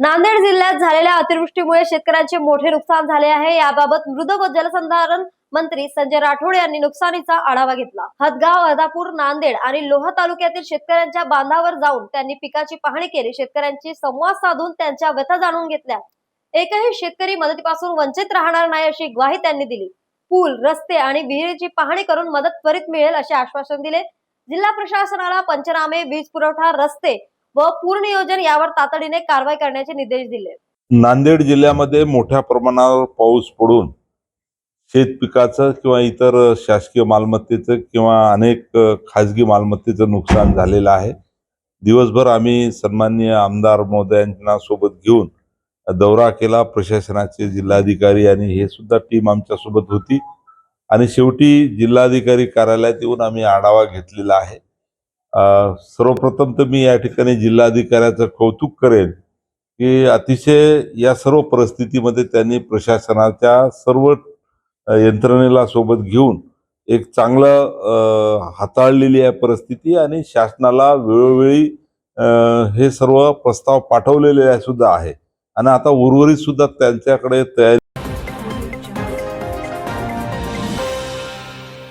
नांदेड जिल्ह्यात झालेल्या अतिवृष्टीमुळे शेतकऱ्यांचे मोठे नुकसान झाले आहे. याबाबत मृद व जलसंधारण मंत्री संजय राठोड यांनी नुकसानीचा आढावा घेतला. हदगाव अर्धापूर नांदेड आणि लोहा तालुक्यातील शेतकऱ्यांच्या बांधावर जाऊन त्यांनी पिकाची पाहणी केली. शेतकऱ्यांची संवाद साधून त्यांच्या व्यथा जाणून घेतल्या. एकही शेतकरी मदतीपासून वंचित राहणार नाही अशी ग्वाही त्यांनी दिली. पूल रस्ते आणि विहिरीची पाहणी करून मदत त्वरित मिळेल असे आश्वासन दिले. जिल्हा प्रशासनाला पंचनामे वीज पुरवठा रस्ते व पूर्ण नियोजन यावर तातडीने कारवाई करण्याचे निर्देश दिले. नांदेड जिल्ह्यामध्ये मोठ्या प्रमाणावर पाऊस पडून शेत पिकाचं किंवा इतर शासकीय मालमत्तेचं किंवा अनेक खाजगी मालमत्तेचं नुकसान झालेलं आहे. दिवसभर आम्ही सन्माननीय आमदार महोदयांना सोबत घेऊन दौरा केला. प्रशासनाचे जिल्हाधिकारी आणि हे सुद्धा टीम आमच्यासोबत होती. आणि शेवटी जिल्हाधिकारी कार्यालयात येऊन आम्ही आढावा घेतलेला आहे. सर्वप्रथम तर मी या ठिकाणी जिल्हाधिकाऱ्याचं कौतुक करेन की अतिशय या सर्व परिस्थितीमध्ये त्यांनी प्रशासनाच्या सर्व यंत्रणेला सोबत घेऊन एक चांगलं हाताळलेली आहे परिस्थिती आणि शासनाला वेळोवेळी हे सर्व प्रस्ताव पाठवलेले आहे सुद्धा आहे. आणि आता उर्वरित सुद्धा त्यांच्याकडे तयारी